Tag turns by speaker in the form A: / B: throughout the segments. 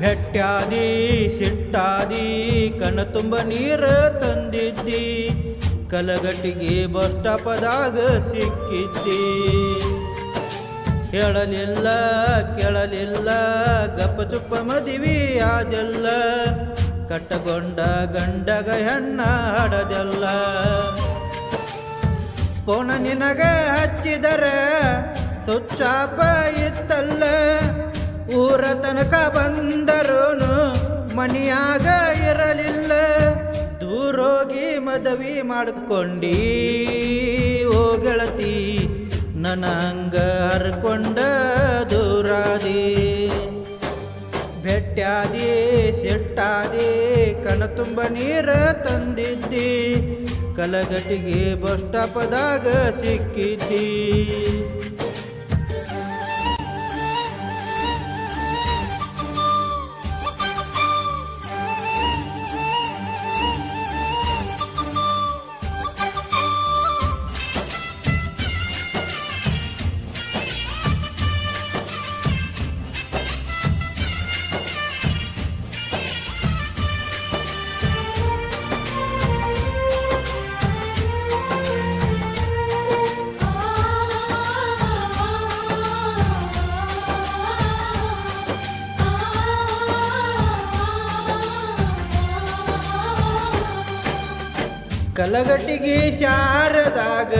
A: ಬೆಟ್ಟಾದಿ ಸಿಟ್ಟಾದಿ ಕಣ ತುಂಬ ನೀರ ತಂದಿದ್ದಿ, ಕಲಗಟ್ಟಿಗೆ ಬಸ್ ಸ್ಟಾಪದಾಗ ಸಿಕ್ಕಿದ್ದಿ. ಹೇಳಲಿಲ್ಲ, ಕೇಳಲಿಲ್ಲ, ಗಪ್ಪ ಚುಪ್ಪ ಮದುವೆ ಆದೆಲ್ಲ, ಕಟ್ಟಗೊಂಡ ಗಂಡಗ ಹೆಣ್ಣ ಹಡದೆಲ್ಲ. ಪೋಣ ನಿನಗ ಹಚ್ಚಿದರೆ, ಸುಚ್ಚಾಪ ಇತ್ತಲ್ಲ ಮಾಡ್ಕೊಂಡಿ ಓ ಗೆಳತಿ, ನನ್ನ ಹಂಗ ಹರ್ಕೊಂಡ ದೂರಾದಿ. ಬೆಟ್ಟಾದಿ ಸೆಟ್ಟಾದಿ, ಕಣ ತುಂಬ ನೀರ ತಂದಿದ್ದಿ. ಕಲಗಟಿಗೆ ಬಸ್ ಸ್ಟಾಪದಾಗ ಸಿಕ್ಕಿದ್ದಿ. ಕಲಗಟ್ಟಿಗೆ ಶಾರದಾಗ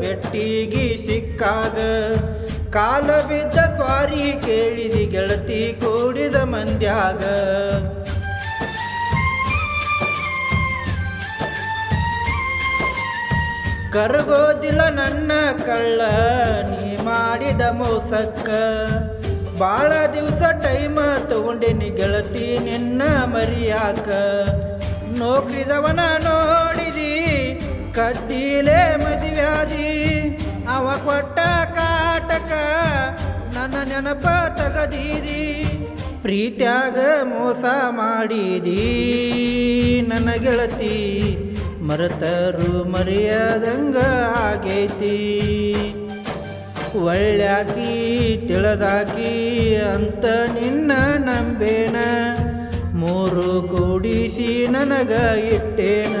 A: ಬೆಟ್ಟಿಗೆ ಸಿಕ್ಕಾಗ. ಕಾಲ ಬಿದ್ದ ಸ್ವಾರಿ ಕೇಳಿದಿ ಗೆಳತಿ ಕೂಡಿದ ಮಂದ್ಯಾಗ. ಕರಗೋದಿಲ್ಲ ನನ್ನ ಕಳ್ಳ, ನೀ ಮಾಡಿದ ಮೋಸಕ್ಕ. ಬಾಳ ದಿವಸ ಟೈಮ ತಗೊಂಡಿನಿ ಗೆಳತಿ ನಿನ್ನ ಮರಿಯಾಕ. ನೋಕ್ರಿದವನ ನೋಡಿದಿ ಕದ್ದಿಲೆ ಮದುವ್ಯಾದಿ. ಅವ ಕೊಟ್ಟ ಕಾಟಕ ನನ್ನ ನೆನಪ ತಗದೀದಿ. ಪ್ರೀತ್ಯಾಗ ಮೋಸ ಮಾಡಿದಿ. ನನ್ನ ಗೆಳತಿ, ಮರೆತರು ಮರೆಯದಂಗ ಆಗೈತಿ. ಒಳ್ಳ್ಯಾಕಿ ತಿಳದಾಕಿ ಅಂತ ನಿನ್ನ ನಂಬೇನ. ಮೂರು ಕೂಡಿಸಿ ನನಗ ಇಟ್ಟೇನ.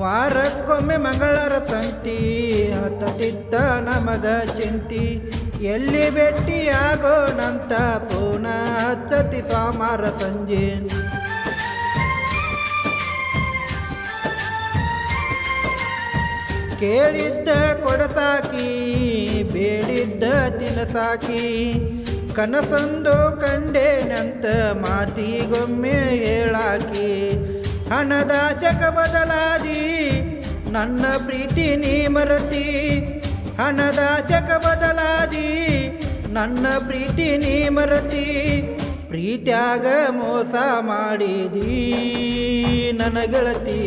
A: ವಾರಕ್ಕೊಮ್ಮೆ ಮಂಗಳರ ಸಂತಿ ಹತ್ತತಿತ್ತ ನಮಗ ಚಿಂತಿ ಎಲ್ಲಿ ಭೇಟಿಯಾಗೋಣಂತ ಪುನಃ ಹತ್ತತಿ ಸೋಮಾರ ಸಂಜೆ. ಕೇಳಿದ್ದ ಕೊಡಸಾಕಿ ಬೇಡಿದ್ದ ತಿನಸಾಕಿ ಕನಸೊಂದು ಕಂಡೇನಂತ ಮಾತಿಗೊಮ್ಮೆ ಹೇಳಾಕಿ. ಹಣದಾಶಕ ಬದಲಾದಿ, ನನ್ನ ಪ್ರೀತಿ ನೀ ಮರತಿ. ಹಣದಾಶಕ ಬದಲಾದಿ, ನನ್ನ ಪ್ರೀತಿ ನೀ ಮರತಿ. ಪ್ರೀತ್ಯಾಗ ಮೋಸ ಮಾಡಿದಿ ನನ್ನ ಗೆಳತಿ,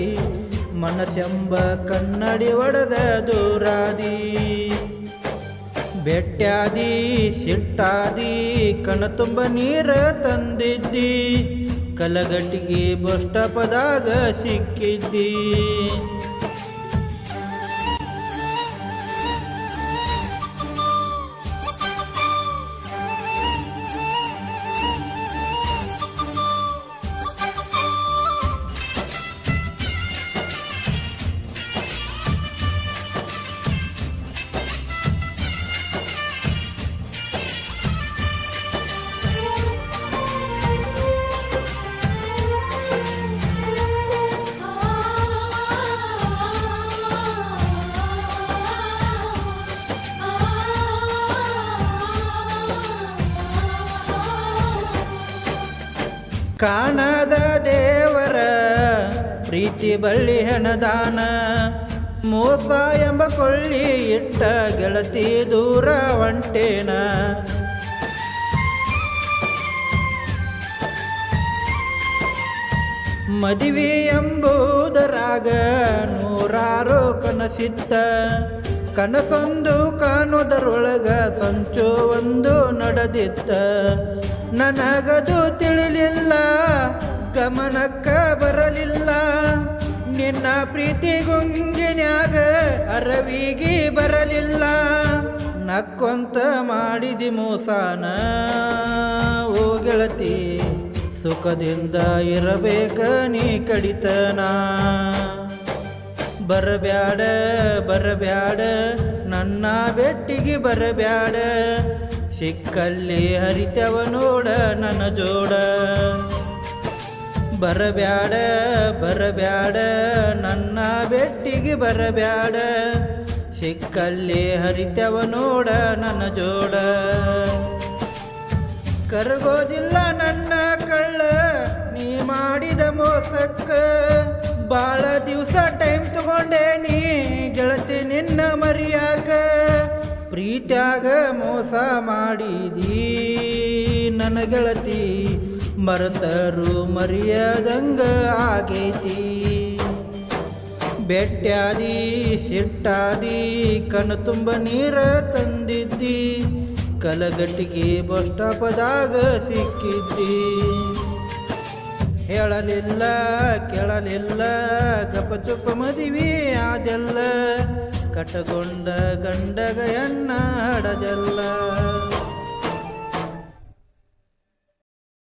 A: ಮನಸ್ಸೆಂಬ ಕನ್ನಡಿ ಒಡೆದ ದೂರಾದಿ. ಬೆಟ್ಟಾದಿ ಸಿಟ್ಟಾದಿ ಕಣ ತುಂಬ ನೀರ ತಂದಿದ್ದಿ. ಕಲಗಟ್ಟಿಗೆ ಬಸ್ ಸ್ಟಾಪದಾಗ ಸಿಕ್ಕಿದ್ದಿ. ಕಾಣದ ದೇವರ ಪ್ರೀತಿ ಬಳ್ಳಿ ಹೆಣದಾನ, ಮೋಸ ಎಂಬ ಕೊಳ್ಳಿ ಇಟ್ಟ ಗೆಳತಿ ದೂರ ಒಂಟೇನ ಮದುವೆ ಎಂಬುದರಾಗ ನೂರಾರು ಕನಸಿತ್ತ, ಕನಸೊಂದು ಕಾಣುವುದರೊಳಗ ಸಂಚು ಒಂದು ನಡೆದಿತ್ತ. ನನಗದು ತಿಳಿಲಿಲ್ಲ, ಗಮನಕ್ಕ ಬರಲಿಲ್ಲ. ನಿನ್ನ ಪ್ರೀತಿ ಗುಂಗಿನ್ಯಾಗ ಅರವಿಗಿ ಬರಲಿಲ್ಲ. ನಕ್ಕೊಂತ ಮಾಡಿದಿ ಮೋಸಾನ, ಓ ಗೆಳತಿ, ಸುಖದಿಂದ ಇರಬೇಕ ನೀ ಕಡಿತನ. ಬರಬ್ಯಾಡ ಬರಬ್ಯಾಡ, ನನ್ನ ಬೆಟ್ಟಿಗೆ ಬರಬ್ಯಾಡ. ಸಿಕ್ಕಲ್ಲಿ ಹರಿತವ ನೋಡ ನನ್ನ ಜೋಡ. ಬರಬ್ಯಾಡ ಬರಬ್ಯಾಡ, ನನ್ನ ಬೆಟ್ಟಿಗೆ ಬರಬ್ಯಾಡ. ಸಿಕ್ಕಲ್ಲಿ ಹರಿತವ ನೋಡ ನನ್ನ ಜೋಡ. ಕರಗೋದಿಲ್ಲ ನನ್ನ ಕಳ್ಳ, ನೀ ಮಾಡಿದ ಮೋಸಕ್ಕ ಬಾಳ ದಿವಸ ಪ್ರೀತ್ಯಾಗ ಮೋಸ ಮಾಡಿದೀ. ನನ್ನ ಗೆಳತಿ, ಮರೆತರು ಮರಿಯದಂಗ ಆಗೈತಿ. ಬೆಟ್ಟ್ಯಾದಿ ಸಿಟ್ಟಾದಿ, ಕಣ್ಣು ತುಂಬ ನೀರ ತಂದಿದ್ದಿ. ಕಲಗಟ್ಟಿಗೆ ಬಸ್ ಸ್ಟಾಪದಾಗ ಸಿಕ್ಕಿದ್ದಿ. ಹೇಳಲಿಲ್ಲ, ಕೇಳಲಿಲ್ಲ ಗಪಚುಪ ಮದುವೆ ಆದೆಲ್ಲ. ಕಟಗೊಂಡ ಗಂಡಗ ಎನ್ನ ಹಡದೆಲ್ಲ